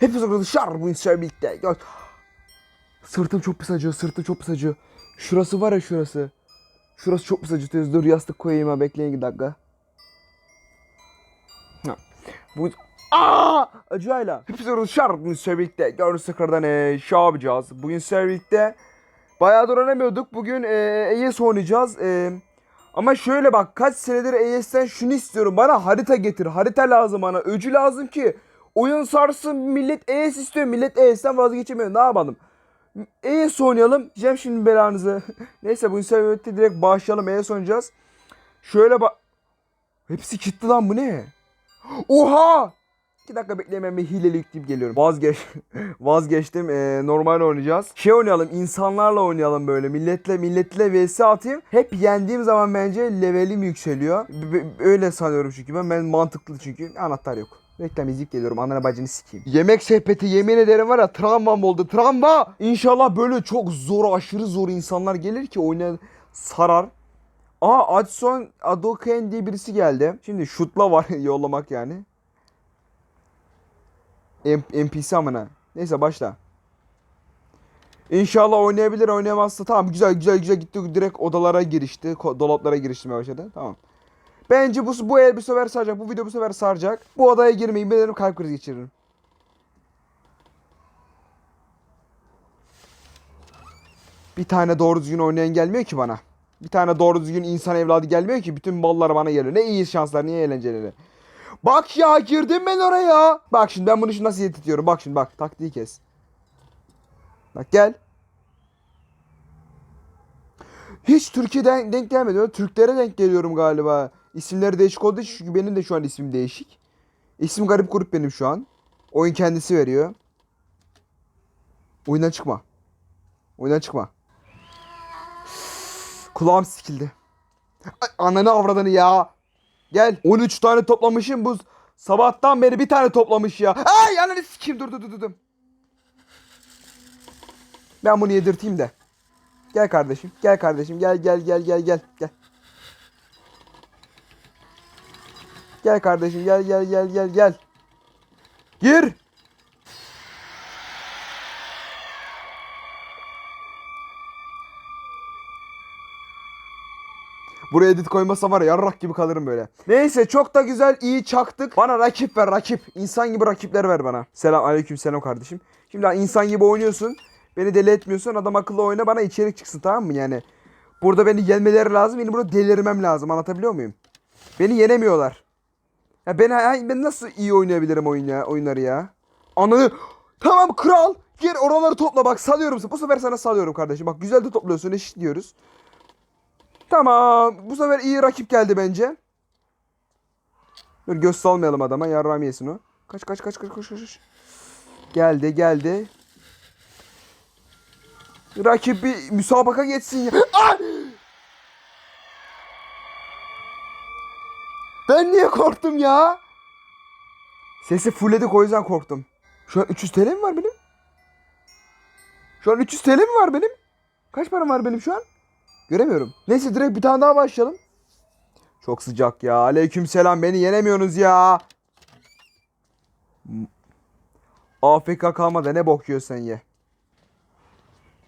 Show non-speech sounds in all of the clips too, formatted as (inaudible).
Hepiniz arkadaşlar bu insan birlikte. Sırtım çok pis acıyor, sırtım çok pis acıyor. Şurası var ya şurası. Şurası çok pis acıtıyor. Dur yastık koyayım ha bekleyin bir dakika. Ha. Bu Aa! Acıyla. Hepiniz arkadaşlar bugün sizlerle birlikte gördüğünüz tekrardan e, şey yapacağız. Bugün sizlerle birlikte bayağıdır oynamıyorduk. Bugün e, ES oynayacağız. E, ama şöyle bak kaç senedir ES'ten şunu istiyorum. Bana harita getir. Harita lazım bana. Öcü lazım ki oyun sarsın. Millet ES istiyor. Millet ES'ten vazgeçemiyor. Ne yapalım? ES oynayalım. Diyeceğim şimdi belanızı. (laughs) Neyse bu sebeple direkt başlayalım. ES oynayacağız. Şöyle bak. Hepsi kilitli lan bu ne? Oha! 2 dakika bekleyin ben bir hileli yükleyip geliyorum. Vazgeç. (laughs) Vazgeçtim. Ee, normal oynayacağız. Şey oynayalım. insanlarla oynayalım böyle. Milletle milletle vs atayım. Hep yendiğim zaman bence levelim yükseliyor. B- öyle sanıyorum çünkü ben. Ben mantıklı çünkü. Anahtar yok. Reklam izleyip geliyorum. Anana bacını sikeyim. Yemek sepeti yemin ederim var ya travmam oldu. Travma. İnşallah böyle çok zor aşırı zor insanlar gelir ki oyuna sarar. Aa Adson Adoken diye birisi geldi. Şimdi şutla var (laughs) yollamak yani. NPC amına. Neyse başla. İnşallah oynayabilir oynayamazsa tamam güzel güzel güzel gitti direkt odalara girişti. Dolaplara giriştirmeye başladı. Tamam. Bence bu bu el bu sefer saracak. Bu video bu sefer saracak. Bu odaya girmeyin. Ben kalp krizi geçiririm. Bir tane doğru düzgün oynayan gelmiyor ki bana. Bir tane doğru düzgün insan evladı gelmiyor ki. Bütün ballar bana geliyor. Ne iyi şanslar, niye eğlenceleri. Bak ya girdim ben oraya. Bak şimdi ben bunu şimdi nasıl yedirtiyorum. Bak şimdi bak taktiği kes. Bak gel. Hiç Türkiye'den denk gelmedi. Türklere denk geliyorum galiba. İsimleri değişik olduğu için çünkü benim de şu an ismim değişik. İsim garip grup benim şu an. Oyun kendisi veriyor. Oyundan çıkma. Oyundan çıkma. Kulağım sikildi. Ay, ananı avradını ya. Gel. 13 tane toplamışım bu. Sabahtan beri bir tane toplamış ya. Ay ananı sikeyim dur dur dur dur. Ben bunu yedirteyim de. Gel kardeşim. Gel kardeşim. Gel gel gel gel gel. Gel. Gel kardeşim. Gel gel gel gel gel. Gir. Buraya edit koymasa var ya yarrak gibi kalırım böyle. Neyse çok da güzel iyi çaktık. Bana rakip ver rakip. İnsan gibi rakipler ver bana. Selam aleyküm selam kardeşim. Şimdi insan gibi oynuyorsun. Beni deli etmiyorsun. Adam akıllı oyna bana içerik çıksın tamam mı yani. Burada beni yenmeleri lazım. Beni burada delirmem lazım. Anlatabiliyor muyum? Beni yenemiyorlar. Ya ben, ben nasıl iyi oynayabilirim oyun ya, oyunları ya? Ananı... Tamam kral. Gir oraları topla bak salıyorum. Bu sefer sana salıyorum kardeşim. Bak güzel de topluyorsun eşitliyoruz. Tamam. Bu sefer iyi rakip geldi bence. Dur göz salmayalım adama. Yarram yesin o. Kaç kaç kaç kaç kaç kaç. Geldi geldi. Rakip bir müsabaka geçsin ya. Ay! Ben niye korktum ya? Sesi fullledik o yüzden korktum. Şu an 300 TL mi var benim? Şu an 300 TL mi var benim? Kaç param var benim şu an? Göremiyorum. Neyse direkt bir tane daha başlayalım. Çok sıcak ya. Aleyküm selam. Beni yenemiyorsunuz ya. AFK kalmadı. Ne bok yiyorsun ye.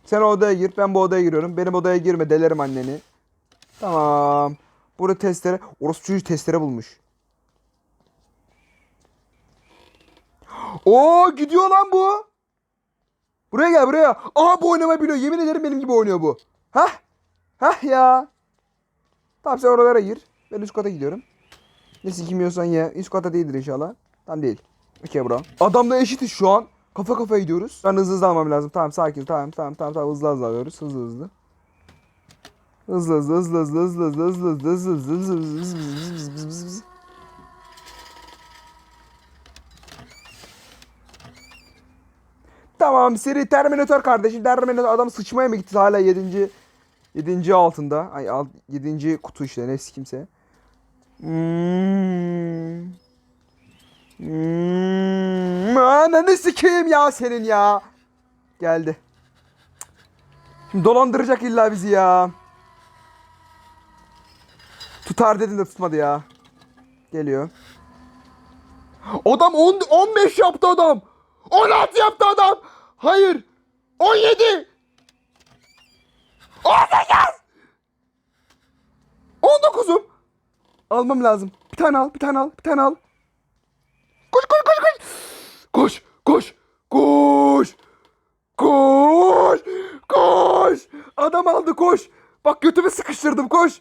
Sen odaya gir. Ben bu odaya giriyorum. Benim odaya girme. Delerim anneni. Tamam. Burada testere. Orası çocuğu testere bulmuş. Oo gidiyor lan bu. Buraya gel buraya. Aha bu oynamayı biliyor. Yemin ederim benim gibi oynuyor bu. Hah. Hah ya. Tamam sen oralara gir. Ben üst kata gidiyorum. Ne sikimiyorsan ye. Üst kata değildir inşallah. Tam değil. Okey bro. Adamla eşitiz şu an. Kafa kafaya gidiyoruz. Ben hızlı hızlı almam lazım. Tamam sakin. Tamam tamam tamam tamam hızlı hızlı alıyoruz. Hızlı hızlı. Hızlı hızlı hızlı hızlı hızlı hızlı hızlı hızlı hızlı hızlı hızlı hızlı hızlı hızlı hızlı Tamam seri Terminator kardeşim. Terminator adam sıçmaya mı gitti hala 7. 7. altında. Ay 7. kutu işte ne kimse. Hmm. Hmm. Ananı sikeyim ya senin ya. Geldi. Şimdi dolandıracak illa bizi ya. Tutar dedim de tutmadı ya. Geliyor. Adam 10 15 yaptı adam. 16 yaptı adam. Hayır. 17. 18. 19'um. Almam lazım. Bir tane al, bir tane al, bir tane al. Koş koş koş koş. Koş koş koş. Koş. Koş. Adam aldı koş. Bak götümü sıkıştırdım koş.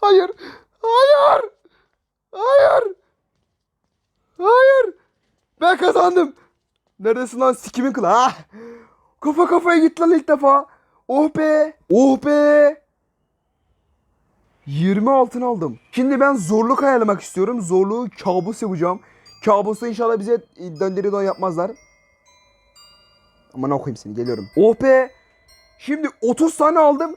Hayır. Hayır. Hayır. Hayır. Ben kazandım. Neredesin lan sikimin kılı ha? Kafa kafaya gitti lan ilk defa. Oh be. Oh be. 20 altın aldım. Şimdi ben zorluk ayarlamak istiyorum. Zorluğu kabus yapacağım. Kabusta inşallah bize döndürü don yapmazlar. Aman okuyayım seni geliyorum. Oh be. Şimdi 30 tane aldım.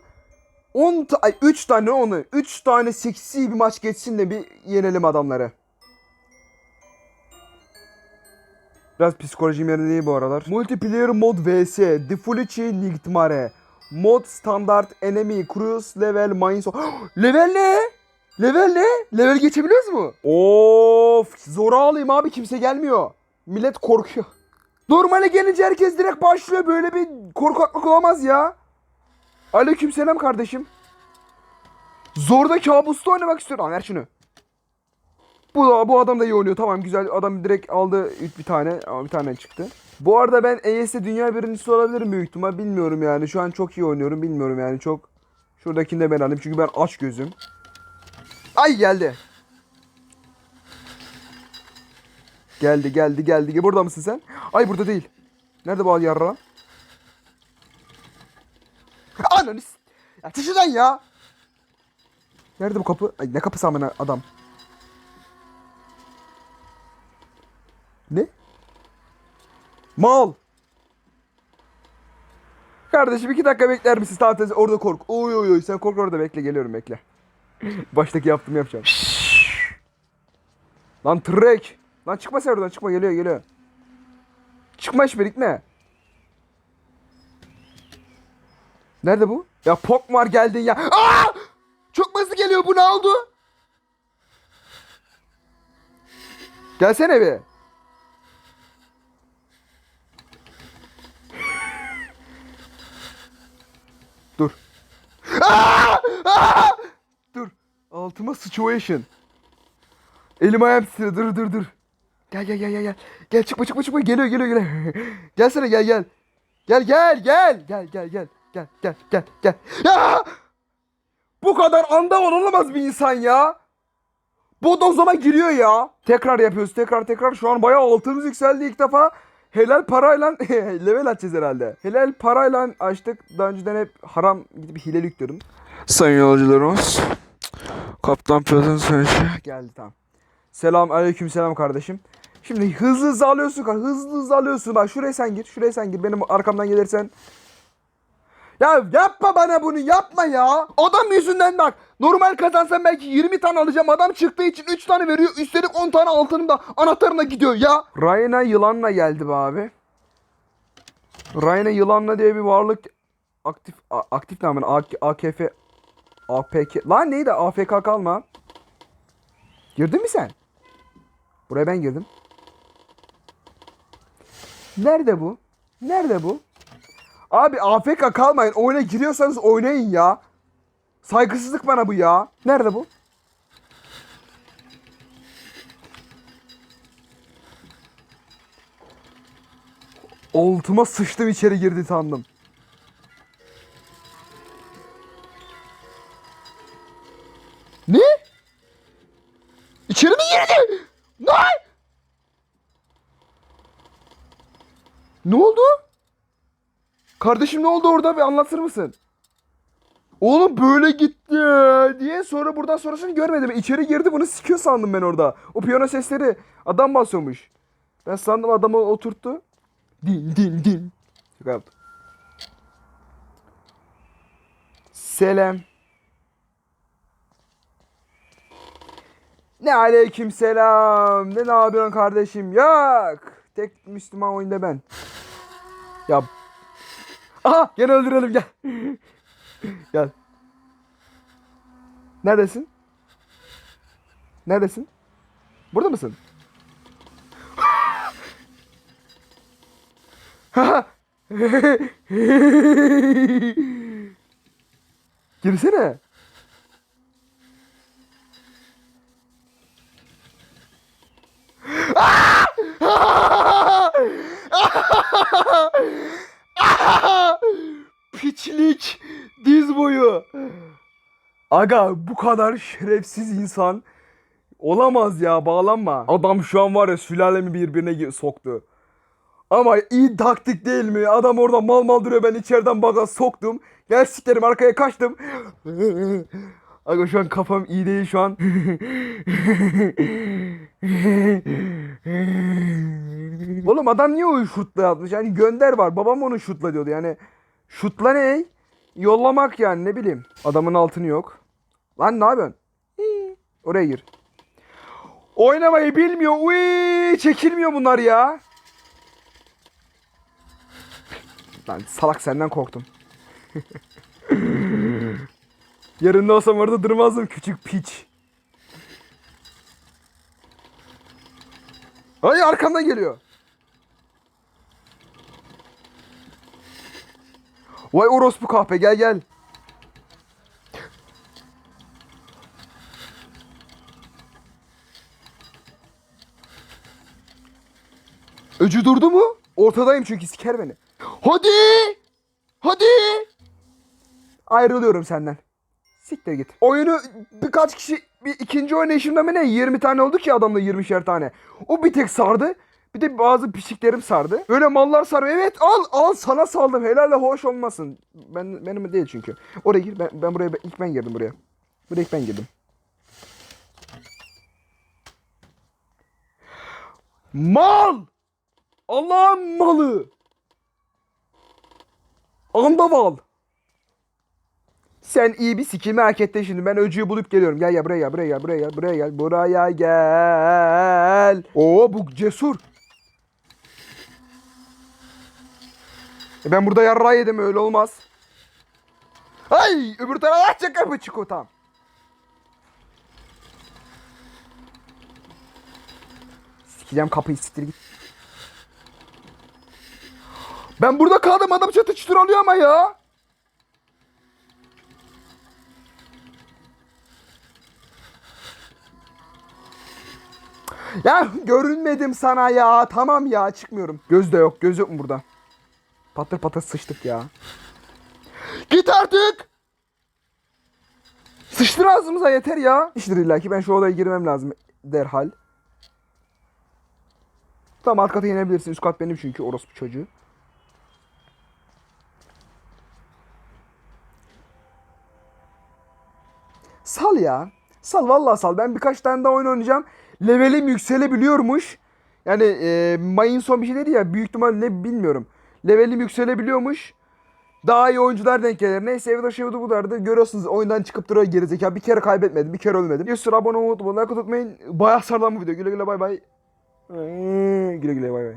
10 ta- ay 3 tane onu. 3 tane seksi bir maç geçsin de bir yenelim adamları. Biraz psikolojim yerinde değil bu aralar. Multiplayer mod vs. Difficulty Ligtmare. Mod standart enemy cruise level mines. (gasps) level ne? Level ne? Level geçebiliyoruz mu? Of zora alayım abi kimse gelmiyor. Millet korkuyor. Normale gelince herkes direkt başlıyor. Böyle bir korkaklık olamaz ya. Aleykümselam kardeşim. Zorda kabusta oynamak istiyorum. Ver şunu. Bu da bu adam da iyi oynuyor. Tamam güzel. Adam direkt aldı bir tane ama bir tane çıktı. Bu arada ben ES'de dünya birincisi olabilirim büyük ihtimal. Bilmiyorum yani. Şu an çok iyi oynuyorum. Bilmiyorum yani çok. Şuradakini de ben çünkü ben aç gözüm. Ay geldi. Geldi geldi geldi. Burada mısın sen? Ay burada değil. Nerede bu yarra? Ananı s- Ya dışından ya. Nerede bu kapı? Ay ne kapısı amına adam. Ne? Mal. Kardeşim iki dakika bekler misin? Tamam teyze, orada kork. Oy oy oy sen kork orada bekle geliyorum bekle. (laughs) Baştaki yaptığımı yapacağım. Lan trek. Lan çıkma sen oradan çıkma geliyor geliyor. Çıkma işbelik ne? Nerede bu? Ya Pokmar geldin ya. Aa! Çok hızlı geliyor bu ne oldu? Gelsene bir. Dur. Aa! Aa! Dur. Altıma situation. Elim ayağım titriyor. Dur dur dur. Gel gel gel gel gel. Gel çıkma çıkma çıkma. Geliyor geliyor geliyor. (laughs) Gelsene gel gel. Gel gel gel. Gel gel gel. Gel gel gel gel. Ya! Bu kadar anda olamaz bir insan ya. Zaman giriyor ya. Tekrar yapıyoruz tekrar tekrar. Şu an bayağı altımız yükseldi ilk defa. Helal parayla (laughs) level açacağız herhalde. Helal parayla açtık. Daha önceden hep haram gidip hileli yüklüyordum. Sayın yolcularımız. Kaptan pilotun sürüşü. Geldi tamam. Selam aleyküm selam kardeşim. Şimdi hızlı hızlı alıyorsun. Hızlı hızlı alıyorsun. Bak şuraya sen gir. Şuraya sen gir. Benim arkamdan gelirsen. Ya yapma bana bunu yapma ya. Adam yüzünden bak. Normal kazansam belki 20 tane alacağım. Adam çıktığı için 3 tane veriyor. Üstelik 10 tane altınım da anahtarına gidiyor ya. Rayna yılanla geldi be abi. Rayna yılanla diye bir varlık aktif a- aktif? AK, AKF APK lan neydi AFK kalma. Girdin mi sen? Buraya ben girdim. Nerede bu? Nerede bu? Abi AFK kalmayın. Oyuna giriyorsanız oynayın ya. Saygısızlık bana bu ya. Nerede bu? Altıma sıçtım içeri girdi sandım. Ne? İçeri mi girdi? Ne? Ne oldu? Kardeşim ne oldu orada bir anlatır mısın? Oğlum böyle gitti diye sonra buradan sonrasını görmedim. İçeri girdi bunu sikiyor sandım ben orada. O piyano sesleri adam basıyormuş. Ben sandım adamı oturttu. Din. Şaka yaptım. Selam. Ne aleyküm selam. Ne ne yapıyorsun kardeşim? Yok. Tek Müslüman oyunda ben. Ya. Aha gene öldürelim gel. gel. Neredesin? Neredesin? Burada mısın? (laughs) Girsene. (laughs) (laughs) Piçlik diz boyu. Aga bu kadar şerefsiz insan olamaz ya bağlanma. Adam şu an var ya sülalemi birbirine soktu. Ama iyi taktik değil mi? Adam orada mal mal duruyor ben içeriden baga soktum. Gel sikerim arkaya kaçtım. (laughs) Aga şu an kafam iyi değil şu an. (laughs) Oğlum adam niye o şutla yapmış? Yani gönder var. Babam onu şutla diyordu. Yani şutla ne? Yollamak yani ne bileyim. Adamın altını yok. Lan ne yapıyorsun? Oraya gir. Oynamayı bilmiyor. Uy, çekilmiyor bunlar ya. Lan salak senden korktum. (laughs) Yerinde olsam orada durmazdım küçük piç. Ay arkamdan geliyor. Vay orospu kahpe gel gel. Öcü durdu mu? Ortadayım çünkü siker beni. Hadi! Hadi! Ayrılıyorum senden. Siktir git. Oyunu birkaç kişi bir ikinci oynayışımda mı ne 20 tane oldu ki adamla 20'şer tane. O bir tek sardı. Bir de bazı pişiklerim sardı. Böyle mallar sarıyor. Evet al al sana saldım. Helalle hoş olmasın. Ben benim değil çünkü. Oraya gir. Ben, ben buraya ilk ben girdim buraya. Buraya ilk ben girdim. Mal! Allah'ın malı! Andaval! Sen iyi bir sikimi hak ettin şimdi. Ben öcüyü bulup geliyorum. Gel gel buraya gel buraya gel buraya gel buraya gel buraya gel. Oo bu cesur. E ben burada yarrağı yedim öyle olmaz. Ay öbür tarafa açacak kapı çikotam. Sikeceğim kapıyı siktir git. Ben burada kaldım adam çatı çutur alıyor ama ya. (laughs) Ya görünmedim sana ya. Tamam ya çıkmıyorum. Göz de yok. Göz yok mu burada? Patır patır sıçtık ya. Git artık. Sıçtır ağzımıza yeter ya. İştir illa ki ben şu odaya girmem lazım derhal. Tamam alt kata inebilirsin. Üst kat benim çünkü orospu çocuğu. Sal ya. Sal vallahi sal. Ben birkaç tane daha oyun oynayacağım. Levelim yükselebiliyormuş. Yani e, Mayın son bir şey dedi ya. Büyük ihtimal ne bilmiyorum. Levelim yükselebiliyormuş. Daha iyi oyuncular denk gelir. Neyse evde şey bu kadardı. Görüyorsunuz oyundan çıkıp duruyor gerizekalı. Bir kere kaybetmedim. Bir kere ölmedim. Bir sürü abone olmayı unutmayın. Like unutmayın. Bayağı sarılan bu video. Güle güle bay bay. Güle güle bay bay.